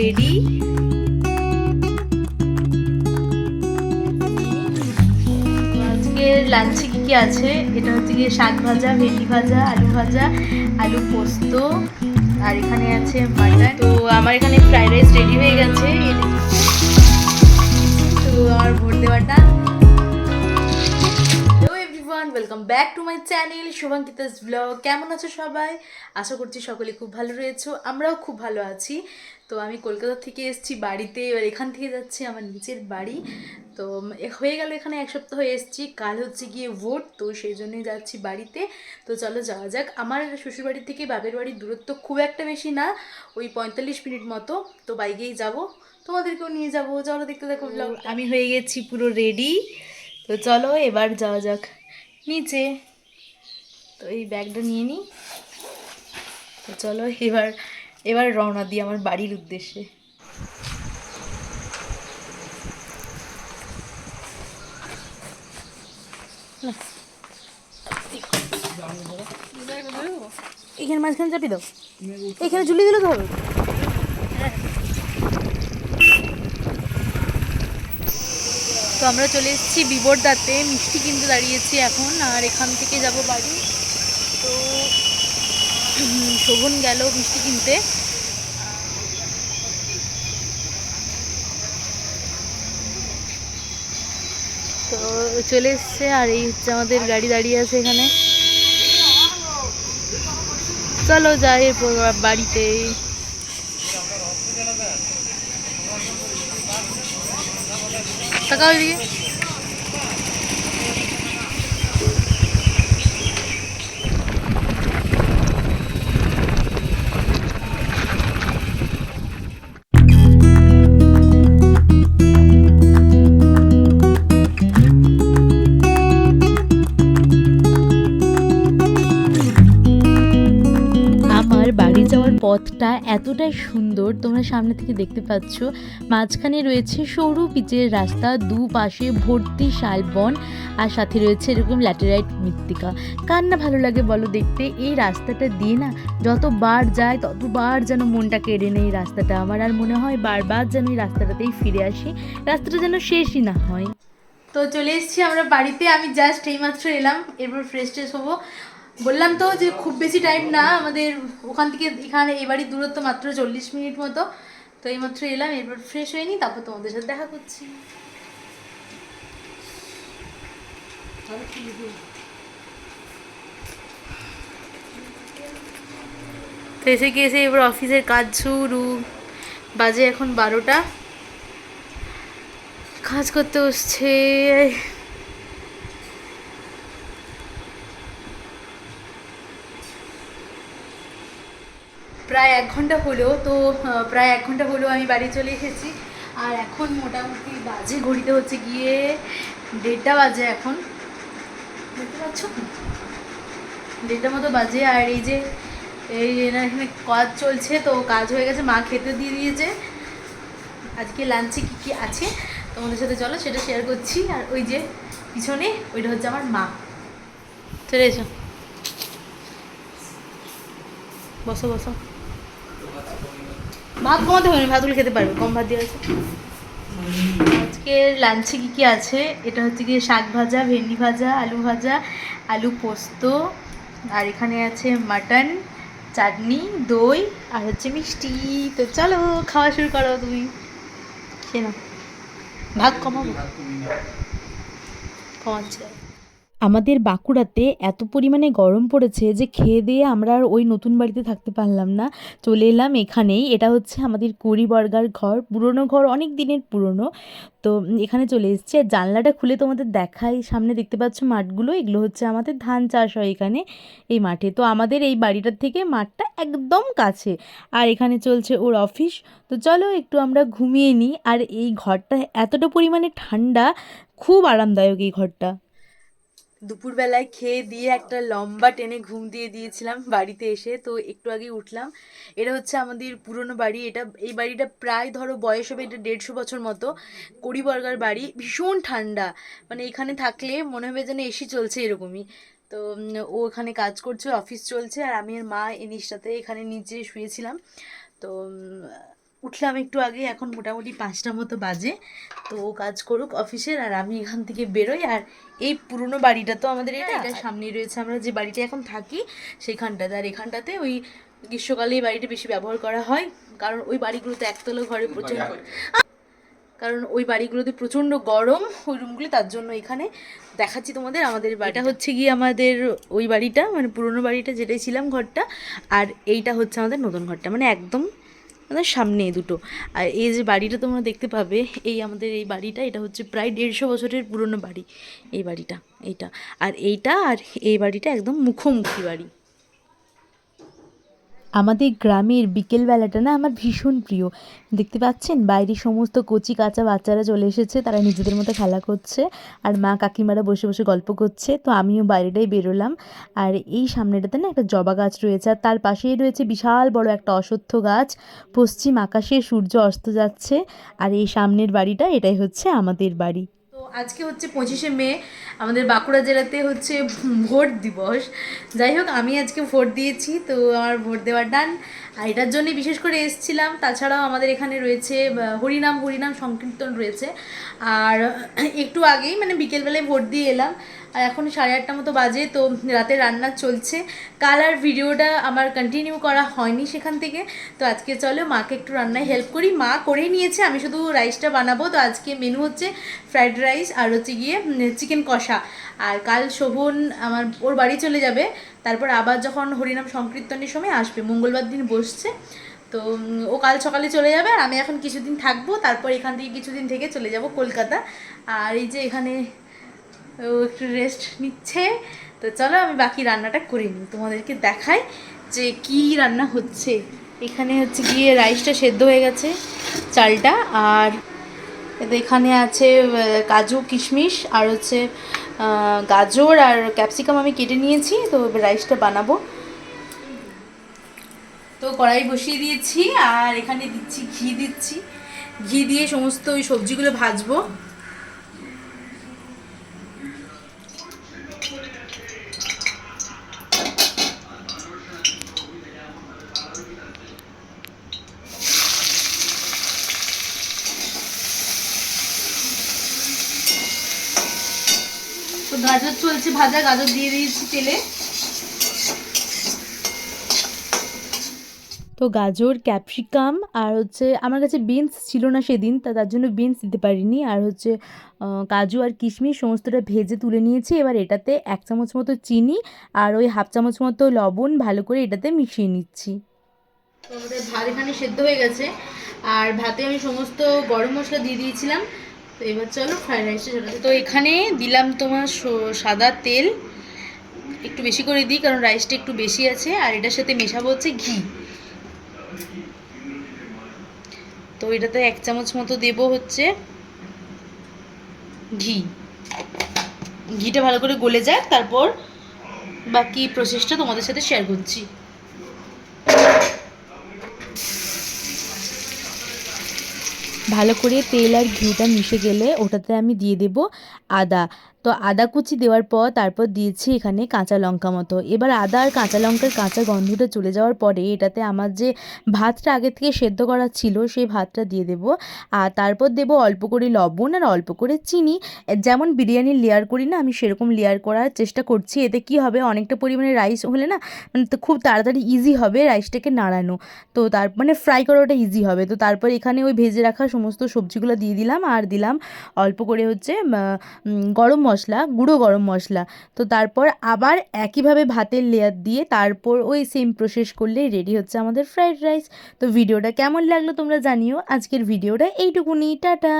Ready আজকে লাঞ্চে কি কি আছে? এটা হচ্ছে গিয়ে শাক ভাজা, ভেন্ডি ভাজা, আলু ভাজা, আলু পোস্ত, আর এখানে আছে মাটন। তো আমার এখানে ফ্রাইড রাইস রেডি হয়ে গেছে। তো আমার ভোট দেওয়াটা? Welcome back to my channel Shubhankita's blog কেমন আছো সবাই? আশা করছি সকলে খুব ভালো রয়েছো, আমরাও খুব ভালো আছি। তো আমি কলকাতা থেকে এসেছি বাড়িতে এবার এখান থেকে যাচ্ছি আমার নিজের বাড়ি। তো হয়ে গেল এখানে এক সপ্তাহ এসেছি কাল হচ্ছে গিয়ে ভোট তো সেই জন্যই যাচ্ছি বাড়িতে। তো চলো যাওয়া যাক। আমার শ্বশুরবাড়ি থেকে বাপের বাড়ির দূরত্ব খুব একটা বেশি না ওই পঁয়তাল্লিশ মিনিট মতো। তো বাইকেই যাব। তোমাদেরকেও নিয়ে যাব। চলো দেখতে দেখো ব্লগ আমি হয়ে গেছি পুরো রেডি তো চলো এবার যাওয়া যাক। নিচে। তো এই ব্যাগটা নিয়ে নিই তো চলো এবার এবার রওনা দিই আমার বাড়ির উদ্দেশ্যে। এখানে মাঝখানে চাপি দাও। এখানে ঝুলিয়ে দিলে তো হবে। তো আমরা চলে এসেছি বিবরদাতে। মিষ্টি কিনতে দাঁড়িয়েছি এখন আর এখান থেকে যাব বাড়ি। তো শোভন গেল মিষ্টি কিনতে। তো চলে এসছে আর এই হচ্ছে আমাদের গাড়ি দাঁড়িয়ে আছে এখানে। চলো যাই এরপর বাড়িতে। তাকাও এদিকে। পথটা এতটাই সুন্দর তোমরা সামনে থেকে দেখতে পাচ্ছ। মাঝখানে রয়েছে সরু পিচের রাস্তা, দুপাশে ভর্তি শালবন আর সাথে রয়েছে এরকম ল্যাটেরাইট মৃত্তিকা। কার না ভালো লাগে বলো দেখতে? এই রাস্তাটা দিয়ে না যতবার যায়, ততবার যেন মনটা কেড়ে নেই রাস্তাটা। আমার আর মনে হয় বারবার যেন এই রাস্তাটাতেই ফিরে আসি। রাস্তাটা যেন শেষই না হয়। তো চলে এসেছি আমরা বাড়িতে। আমি জাস্ট এইমাত্র এলাম। এরপর ফ্রেশ ট্রেশ হব। বললাম তো যে খুব বেশি টাইম না, আমাদের ওখান থেকে এখানে এই বাড়ির দূরত্ব মাত্র চল্লিশ মিনিট মতো। তো এইমাত্র এলাম, এরপর ফ্রেশ হয়ে নিই তারপর তোমাদের সাথে দেখা করছি। তো এসে গিয়েছে এবার অফিসের কাজ শুরু। বাজে এখন বারোটা। কাজ করতে বসছে। প্রায় এক ঘণ্টা হলো তো প্রায় এক ঘণ্টা হলো আমি বাড়ি চলে এসেছি। আর এখন মোটামুটি বাজে ঘড়িতে হচ্ছে গিয়ে দেড়টা বাজে এখন। দেখতে পাচ্ছ? দেড়টা মতো বাজে। আর এই যে, এই এখানে কাজ চলছে, তো কাজ হয়ে গেছে। মা খেতে দিয়ে দিয়েছে। আজকে লাঞ্চে কী কী আছে? তোমাদের সাথে চলো, সেটা শেয়ার করছি। আর ওই যে পিছনে, ওইটা হচ্ছে আমার মা। চলে এসো। বসো বসো। ভাত কমাতে হবে ভাতগুলো খেতে পারবে, কম ভাত দিয়ে আছে আজকে লাঞ্চে কী কী আছে? এটা হচ্ছে গিয়ে শাক ভাজা, ভেন্ডি ভাজা, আলু ভাজা, আলু পোস্ত, আর এখানে আছে মাটন, চাটনি, দই, আর হচ্ছে মিষ্টি। তো চলো, খাওয়া শুরু করো তুমি। খেয়ে নাও। ভাগ কমাবো? কমাচ্ছে। আমাদের বাঁকুড়াতে এত পরিমাণে গরম পড়েছে যে খেয়ে দিয়ে আমরা আর ওই নতুন বাড়িতে থাকতে পারলাম না। চলে এলাম এখানেই। এটা হচ্ছে আমাদের কুড়ি বর্গার ঘর। পুরনো ঘর, অনেক দিনের পুরনো। তো এখানে চলে এসেছি। আর জানলাটা খুলে তোমাদের দেখাই। সামনে দেখতে পাচ্ছ মাঠগুলো। এগুলো হচ্ছে আমাদের ধান চাষ হয় এখানে, এই মাঠে। তো আমাদের এই বাড়িটার থেকে মাঠটা একদম কাছে। আর এখানে চলছে ওর অফিস। তো চলো একটু আমরা ঘুমিয়ে নিই। আর এই ঘরটা এতটা পরিমাণে ঠান্ডা, খুব আরামদায়ক এই ঘরটা। দুপুরবেলায় খেয়ে দিয়ে একটা লম্বা টেনে ঘুম দিয়ে দিয়েছিলাম বাড়িতে এসে। তো একটু আগে উঠলাম। এটা হচ্ছে আমাদের পুরনো বাড়ি। এটা, এই বাড়িটা প্রায় ধরো বয়স হবে এটা দেড়শো বছর মতো। কড়িবর্গার বাড়ি। ভীষণ ঠান্ডা। মানে এখানে থাকলে মনে হবে যেন এসি চলছে এরকমই। তো ও এখানে কাজ করছে, অফিস চলছে। আর আমি আর মা এই সাথে এখানে নিচে শুয়েছিলাম। তো উঠলাম একটু আগে এখন মোটামুটি পাঁচটা মতো বাজে। তো ও কাজ করুক অফিসের আর আমি এখান থেকে বেরোই। আর এই পুরনো বাড়িটা তো আমাদের এটা এটা সামনেই রয়েছে। আমরা যে বাড়িতে এখন থাকি সেইখানটাতে। আর এখানটাতে ওই গ্রীষ্মকালে এই বাড়িটা বেশি ব্যবহার করা হয়। কারণ ওই বাড়িগুলোতে একতলা ঘরে প্রচুর কারণ ওই বাড়িগুলোতে প্রচণ্ড গরম ওই রুমগুলি তার জন্য এখানে দেখাচ্ছি তোমাদের। আমাদের বাড়িটা। হচ্ছে গিয়ে আমাদের ওই বাড়িটা মানে পুরনো বাড়িটা যেটাই ছিলাম ঘরটা। আর এইটা হচ্ছে আমাদের নতুন ঘরটা। মানে একদম আমাদের সামনে দুটো। আর এই যে বাড়িটা তোমরা দেখতে পাবে, এই আমাদের এই বাড়িটা, এটা হচ্ছে প্রায় দেড়শো বছরের পুরনো বাড়ি। এই বাড়িটা, এইটা। আর এইটা আর এই বাড়িটা একদম মুখোমুখি বাড়ি। আমাদের গ্রামের বিকেলবেলাটা না আমার ভীষণ প্রিয়। দেখতে পাচ্ছেন? বাইরে সমস্ত কচি কাঁচা বাচ্চারা চলে এসেছে, তারা নিজেদের মতো খেলা করছে আর মা কাকিমারা বসে বসে গল্প করছে। তো আমিও বাইরেটাই বেরোলাম আর এই সামনেটাতে না একটা জবা গাছ রয়েছে আর তার পাশেই রয়েছে বিশাল বড় একটা অশ্বত্থ গাছ। পশ্চিম আকাশে সূর্য অস্ত যাচ্ছে আর এই সামনের বাড়িটা এটাই হচ্ছে আমাদের বাড়ি। আজকে হচ্ছে পঁচিশে মে, আমাদের বাঁকুড়া জেলাতে হচ্ছে ভোট দিবস। যাই হোক, আমি আজকে ভোট দিয়েছি, তো আমার ভোট দেওয়ার ডান আর এটার জন্যে বিশেষ করে এসেছিলাম। তাছাড়াও আমাদের এখানে রয়েছে হরিনাম হরিনাম সংকীর্তন রয়েছে। আর একটু আগেই মানে বিকেলবেলায় ভোট দিয়ে এলাম। আর এখন সাড়ে আটটা মতো বাজে, তো রাতে রান্না চলছে। কাল আর ভিডিওটা আমার কন্টিনিউ করা হয়নি সেখান থেকে। তো আজকে চলো মাকে একটু রান্নায় হেল্প করি। মা করেই নিয়েছে, আমি শুধু রাইসটা বানাবো। তো আজকে মেনু হচ্ছে ফ্রাইড রাইস আর হচ্ছে গিয়ে চিকেন কষা। আর কাল শোভন আমার, ওর বাড়ি চলে যাবে। তারপর আবার যখন হরিনাম সংকীর্তনের সময় আসবে, মঙ্গলবার দিন বসছে। তো ও কাল সকালে চলে যাবে আর আমি এখন কিছুদিন থাকব। তারপর এখান থেকে কিছুদিন থেকে চলে যাব কলকাতা। আর এই যে এখানে ও একটু রেস্ট নিচ্ছে। তো চলো আমি বাকি রান্নাটা করে নিই। তোমাদেরকে দেখাই যে কি রান্না হচ্ছে। এখানে হচ্ছে গিয়ে রাইসটা সেদ্ধ হয়ে গেছে, চালটা, আর এখানে আছে কাজু, কিশমিশ, আর হচ্ছে গাজর আর ক্যাপসিকাম আমি কেটে নিয়েছি। তো রাইসটা বানাবো। তো কড়াই বসিয়ে দিয়েছি, আর এখানে দিচ্ছি, ঘি দিচ্ছি। ঘি দিয়ে সমস্ত ওই সবজিগুলো ভাজবো। তো গাজর চলছে ভাজা গাজর দিয়ে দিয়েছি তেলে। তো গাজর ক্যাপসিকাম আর হচ্ছে আমার কাছে বিনস ছিল না সেদিন তা তার জন্য বিনস দিতে পারিনি। আর হচ্ছে কাজু আর কিশমিশ সমস্তটা ভেজে তুলে নিয়েছি। এবার এটাতে এক চামচ মতো চিনি আর ওই হাফ চামচ মতো লবণ ভালো করে এটাতে মিশিয়ে নিচ্ছি। আমাদের ভাত এখানে সেদ্ধ হয়ে গেছে। আর ভাতে আমি সমস্ত গরম মশলা দিয়ে দিয়েছিলাম। তো এবার চলো ফ্রাইড রাইসটা চলে তো এখানে দিলাম তোমার সাদা তেল। একটু বেশি করে দিই, কারণ রাইসটা একটু বেশি আছে, আর এটার সাথে মেশাবো হচ্ছে ঘি। তো এটাতে এক চামচ মতো দেবো হচ্ছে ঘি। ঘিটা ভালো করে গলে যাক, তারপর বাকি প্রসেসটা তোমাদের সাথে শেয়ার করছি। ভালো করে তেল আর ঘিটা মিশে গেলে ওটাতে আমি দিয়ে দেব আদা। তো আদা কুচি দেওয়ার পর তারপর দিয়েছি এখানে কাঁচা লঙ্কা মতো। এবার আদা আর কাঁচা লঙ্কার কাঁচা গন্ধটা চলে যাওয়ার পরে এটাতে আমার যে ভাতটা আগে থেকে সেদ্ধ করা ছিল সেই ভাতটা দিয়ে দেব। আর তারপর দেব অল্প করে লবণ আর অল্প করে চিনি। যেমন বিরিয়ানির লেয়ার করি না, আমি সেরকম লেয়ার করার চেষ্টা করছি। এতে কি হবে? অনেকটা পরিমাণে রাইস হলে না মানে তো খুব তাড়াতাড়ি ইজি হবে রাইসটাকে নাড়ানো। তো তার মানে ফ্রাই করাটা ইজি হবে। তো তারপর এখানে ওই ভেজে রাখা সমস্ত সবজিগুলো দিয়ে দিলাম। আর দিলাম অল্প করে হচ্ছে গরম মশলা, গুঁড়ো গরম মশলা। তো তারপর আবার একইভাবে ভাতের লেয়ার দিয়ে তারপর ওই সেম প্রসেস করলেই রেডি হচ্ছে আমাদের ফ্রাইড রাইস তো ভিডিওটা কেমন লাগল তোমরা জানিও। আজকের ভিডিওটা এইটুকুনি। টাটা!